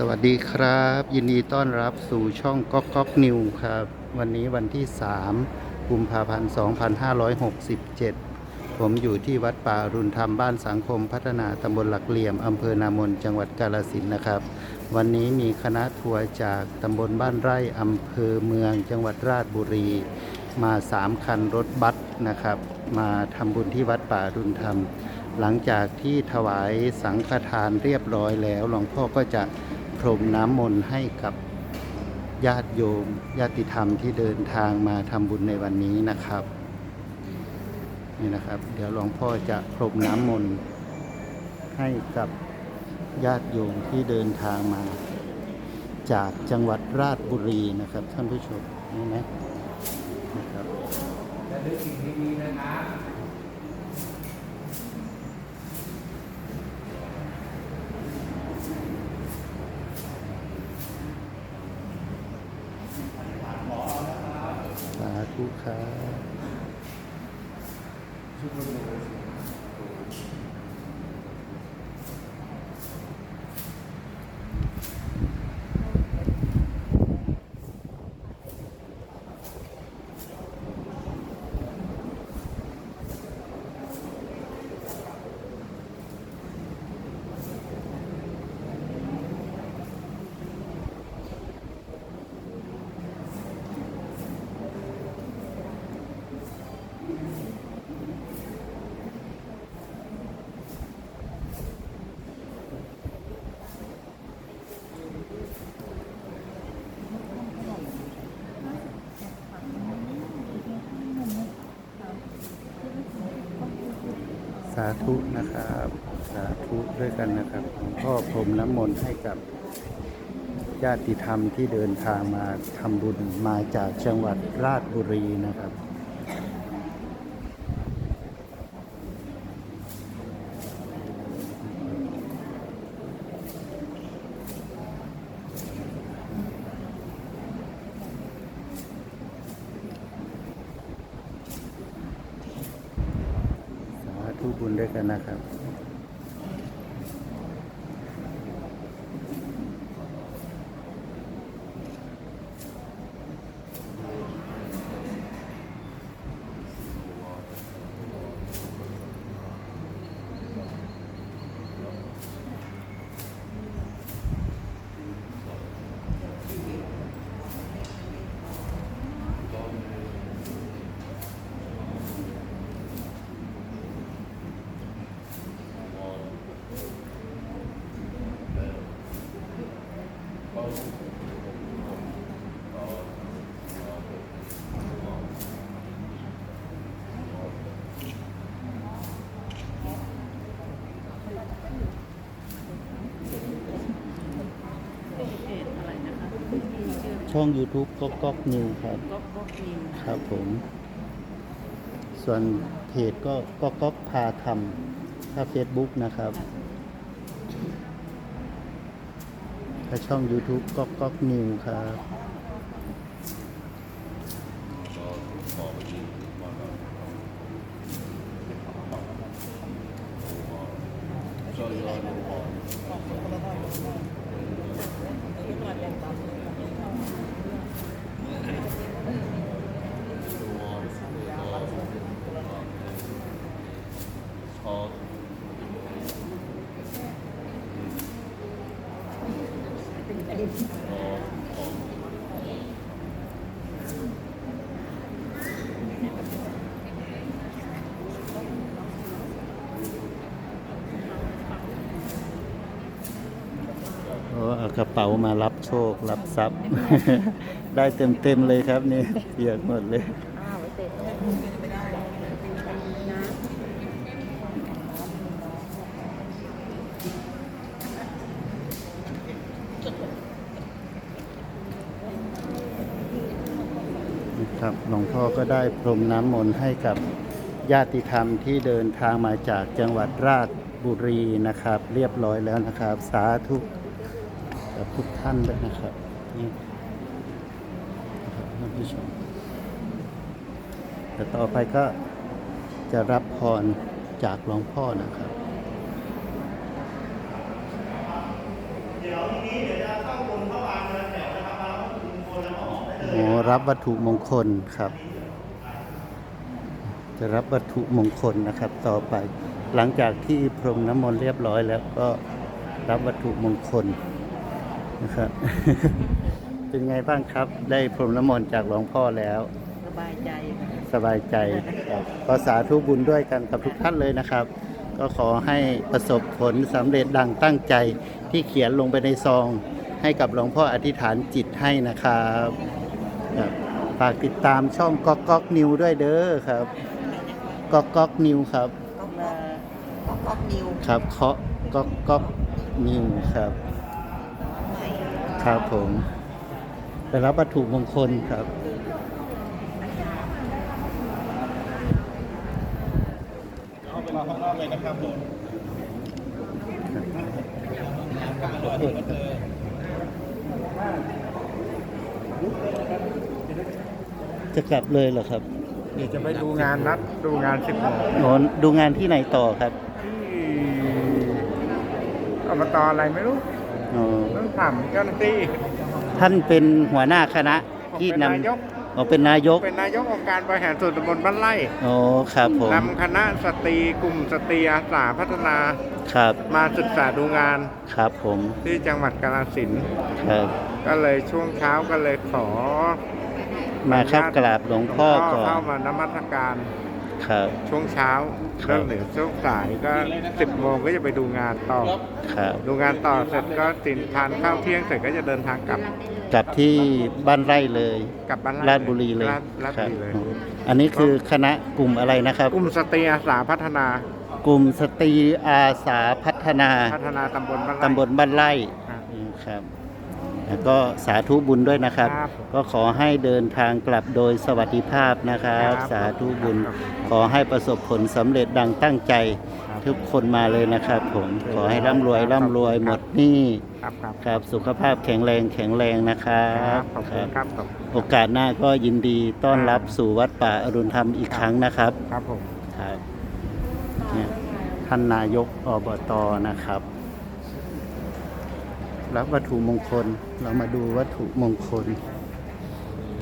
สวัสดีครับ ยินดีต้อนรับสู่ช่องก๊อกก๊อกนิวครับ วันนี้วันที่ 3 กุมภาพันธ์ 2567 ผมอยู่ที่วัดป่ารุณธรรมบ้านสังคมพัฒนาตำบลหลักเหลี่ยม อำเภอนามนจังหวัดกาลสินนะครับ วันนี้มีคณะทัวร์จากตำบลบ้านไร่ อำเภอเมืองจังหวัดราชบุรี มา 3 คันรถบัสนะครับ มาทำบุญที่วัดป่ารุณธรรม หลังจากที่ถวายสังฆทานเรียบร้อยแล้วหลวงพ่อก็จะ พรมน้ำมนต์ให้กับญาติโยม ญาติธรรมที่เดินทางมาทำบุญในวันนี้นะครับ นี่นะครับ เดี๋ยวหลวงพ่อจะพรมน้ำมนต์ให้กับญาติโยมที่เดินทางมา จากจังหวัดราชบุรีนะครับท่านผู้ชมนี่นะนะครับและนึกสิ่งดีๆนะครับ สาธุครับ ธุนะครับ สาธุด้วยกันนะครับหลวงพ่อพรมน้ำมนต์ให้กับญาติธรรมที่เดินทางมาทำบุญมาจากจังหวัดราชบุรีนะครับ สาธุบุญด้วยกันนะครับ เพจอะไรนะคะ ชื่อช่อง YouTube ก๊อกก๊อกนิวครับก๊อกก๊อกนิวครับผม ส่วนเพจก็ก็ก๊อกพาทำถ้า Facebook นะครับ และช่อง YouTube ก็ก๊อกนิวครับ โอ้ เอากระเป๋ามารับโชครับทรัพย์ ได้เต็มเต็มๆเลยครับนี่เปียกหมดเลย อ้าวไว้เตะไม่ได้นะ ครับหลวงพ่อก็ได้พรมน้ำมนต์ให้กับญาติธรรมที่เดินทางมาจากจังหวัดราชบุรีนะครับ เรียบร้อยแล้วนะครับ สาธุกับทุกท่านด้วยนะครับนี่นะครับท่านผู้ชมแต่ต่อไปก็จะรับพรจากหลวงพ่อนะครับ เดี๋ยวทีนี้เดี๋ยวจะ โอ้ รับวัตถุมงคลครับ จะรับวัตถุมงคลนะครับ ต่อไป หลังจากที่พรมน้ำมนต์เรียบร้อยแล้วก็รับวัตถุมงคลนะครับ เป็นไงบ้างครับ ได้พรมน้ำมนต์จากหลวงพ่อแล้ว สบายใจสบายใจครับก็สาธุบุญด้วยกันกับทุกท่านเลยนะครับ ก็ขอให้ประสบผลสำเร็จดังตั้งใจที่เขียนลงไปในซอง ให้กับหลวงพ่ออธิษฐานจิตให้นะครับ ครับฝากติดตามช่องก๊อกก๊อกนิวด้วยเด้อครับก๊อกก๊อกนิวครับก็มาก๊อกก๊อกนิวครับเคาะก๊อกก๊อกนิวครับ ใหม่ครับผมไปรับวัตถุมงคลครับจะกลับเลยเหรอครับเดี๋ยวจะไปดูงานนัดดูงานสิบโมงโหนดูงานที่ไหนต่อครับที่อบตอะไรไม่รู้อ๋อต้องถามเจ้าหน้าที่ท่านเป็นหัวหน้าคณะผมที่เป็นนนายกำอ๋อเป็นนายกเป็นนายกองค์การบริหารส่วนตำบลบ้านไร่อ๋อครับผมนำคณะสตรีกลุ่มสตรีอาสาพัฒนาครับมาศึกษาดูงานครับผมที่จังหวัดกาฬสินธุ์ ครับ ก็เลยช่วงเช้าก็เลยขอ มาครับกราบหลวงพ่อก่อนเข้ามานมัสการครับช่วงเช้าครับแล้วเหลือช่วงสายก็สิบโมงก็จะไปดูงานต่อครับดูงานต่อเสร็จก็สินทานข้าวเที่ยงเสร็จก็จะเดินทางกลับกลับที่บ้านไร่เลยกลับบ้านไราชบุรีเลยราชราชคบุรับรีเลย อันนี้คือคณะกลุ่มอะไรนะครับ กลุ่มสตรีอาสาพัฒนา กลุ่มสตรีอาสาพัฒนา พัฒนาตำบลบ้านไร่ตำบลบ้านไร่ครับอืมครับ แล้วก็สาธุบุญด้วยนะครับ ครับก็ขอให้เดินทางกลับโดยสวัสดิภาพนะครับ ครับ สาธุบุญครับขอให้ประสบผลสำเร็จดังตั้งใจ ครับทุกคนมาเลยนะครับผมขอให้ร่ำรวยร่ำรวยหมดหนี้ครับครับครับสุขภาพแข็งแรงแข็งแรงนะครัครับบขอบคุณครับขอบโอกาสหน้าก็ยินดีต้อนรับสู่วัดป่าอรุณธรรมอีกครั้งนะครับ ครับผม ครับเนี่ยท่านนายกอบตนะครับ รับวัตถุมงคล เรามาดูวัตถุมงคล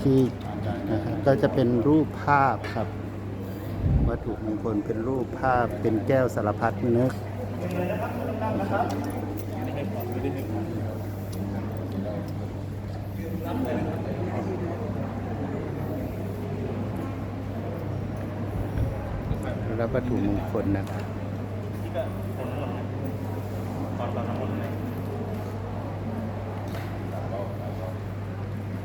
ที่นะครับก็จะเป็นรูปภาพครับ วัตถุมงคลเป็นรูปภาพเป็นแก้วสารพัดนึกนะครับรับวัตถุมงคลนะครับ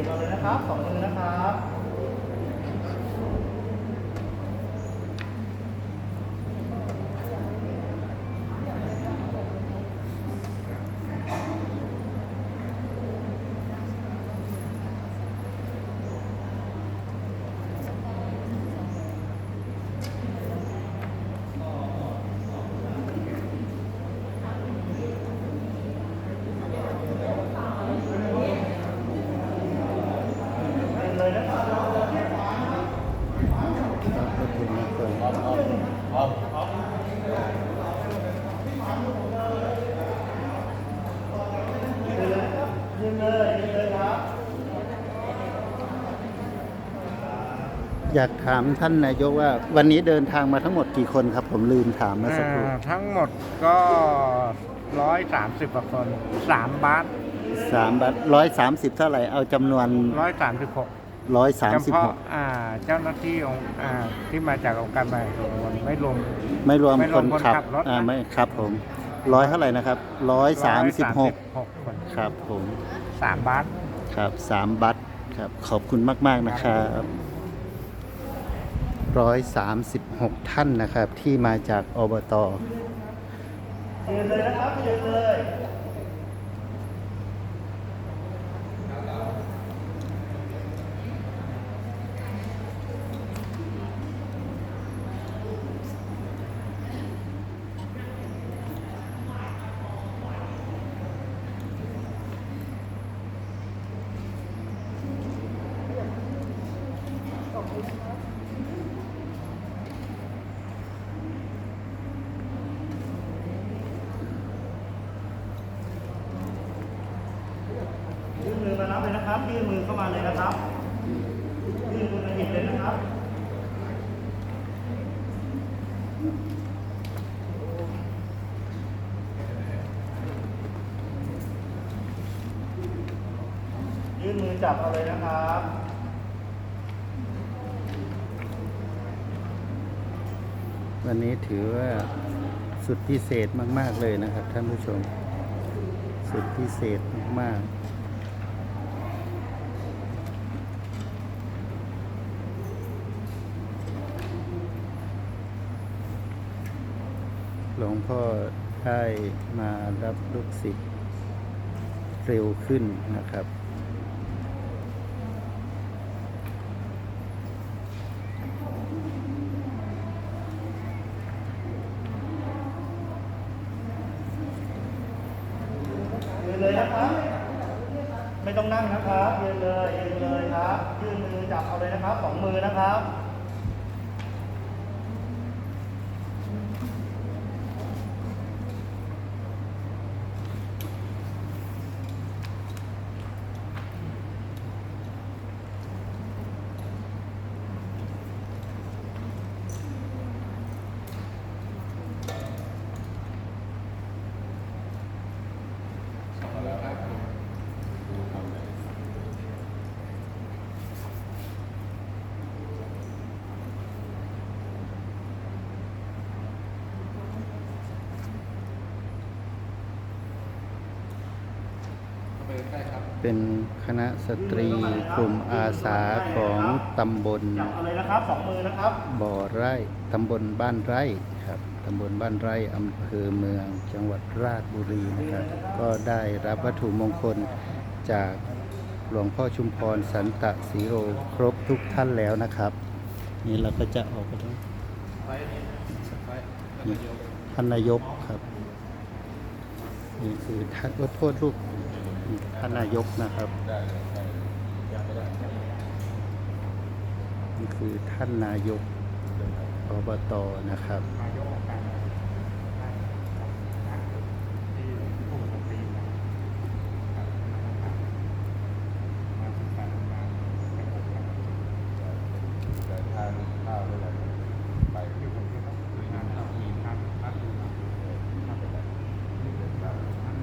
ติดเราเลยนะครับสองมือนะครับ อยากถามท่านนายกว่าวันนี้เดินทางมาทั้งหมดกี่คนครับ ผมลืมถามเมื่อสักครู่อ่าทั้งหมดก็ร้อยสามสิบกว่าคนสามบาทสามบาทร้อยสามสิบเท่าไหร่เอาจำนวนร้อยสามสิบหกร้อยสามเฉสิบพาะหกอ่าเจ้าหน้าที่องค์อ่าที่มาจากองค์การบริหารส่วนตำบลไม่รวม ไม่รวมไม่รควมนคนขับขับรถนะ อ่าไม่ครับผมร้อยเท่าไหร่นะครับร้อยสามสิบหก136คนครับผม สามบาทครับสามบัตรครับ ขอบคุณมาก ๆ นะครับ 136 ท่านนะครับ ที่มาจากอบตเยืนเลยนะครับเยืนเลย มารับเลยนะครับยื่นมือเข้ามาเลยนะครับยื่นมือมาหยิบเลยนะครับยื่นมือจับเอาเลยนะครับวันนี้ถือว่าสุดพิเศษมาก ๆ เลยนะครับท่านผู้ชม สุดพิเศษมาก ๆ หลวงพ่อได้มารับลูกศิษย์เร็วขึ้นนะครับ ยืนเลยนะครับ ไม่ต้องนั่งนะครับยืนเลยยืนเลยครับ ยื่นมือจับเอาเลยนะครับสองมือนะครับ เป็นคณะสตรีกลุ่มอาสาของตำบลจับเอาเลยนะครับสองมือนะครับบ่อไร่ตำบลบ้านไร่ครับตำบลบ้านไร่อำเภอเมืองจังหวัดราชบุรีนะครับ ก็ได้รับวัตถุมงคลจากหลวงพ่อชุมพรสันตะสีโรครบทุกท่านแล้วนะครับ นี่เราก็จะออกไปแล้วนี่ท่านนายกครับนี่คือท่านขอโทษลูกนี่ ท่านนายกนะครับ นี่คือท่านนายกอบตนะครับ นายกองค์การที่ผู้ดนตรีมามาศึกษามา ทานข้าวด้วยกันไป ที่ผมที่เขาคุยงานเรามีท่านท่านท่าน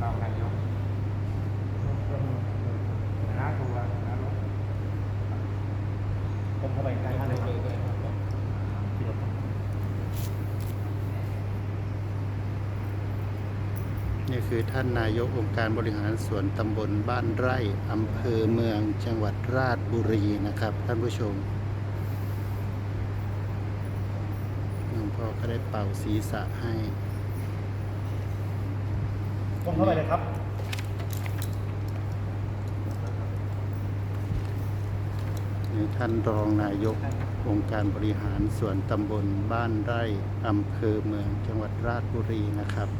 เรานายกน้าทัวร์น้ารถ ผมเข้าไปใกล้ท่านเลยครับ นี่ คือท่านนายกองค์การบริหารส่วนตำบลบ้านไร่อำเภอเมืองจังหวัดราชบุรีนะครับ ท่านผู้ชมหลวงพ่อก็ได้เป่าศีรษะให้ผมเข้าไปเลยครับนี่ท่านรองนายกองค์การบริหารส่วนตำบลบ้านไร่อำเภอเมืองจังหวัดราชบุรีนะครับ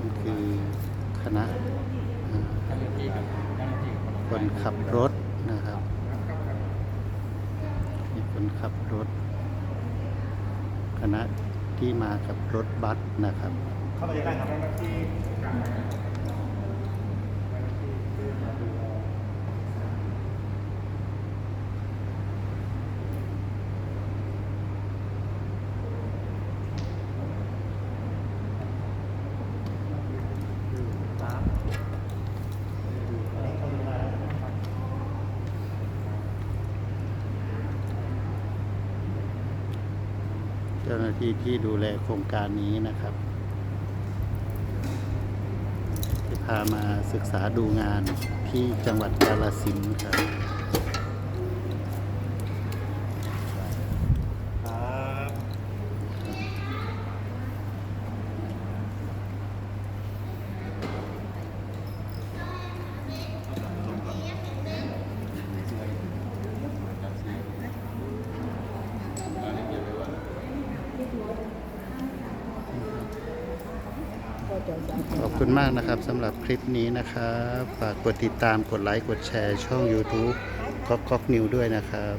นี่คือคณะอ่าคน ขับรถนะครับ มีคนขับรถ คณะที่มากับรถบัสนะครับ เข้าไปได้ครับ ที่การเจ้าหน้าที่ที่มาดูแล จ้าที่ที่ดูแลโครงการนี้นะครับที่พามาศึกษาดูงานที่จังหวัดกาลสินครับ ขอบ คุณมากนะครับสำหรับคลิปนี้นะครับฝากกดติดตามกดไลค์กดแชร์ช่อง YouTube ก๊อกก๊อกนิวด้วยนะครับ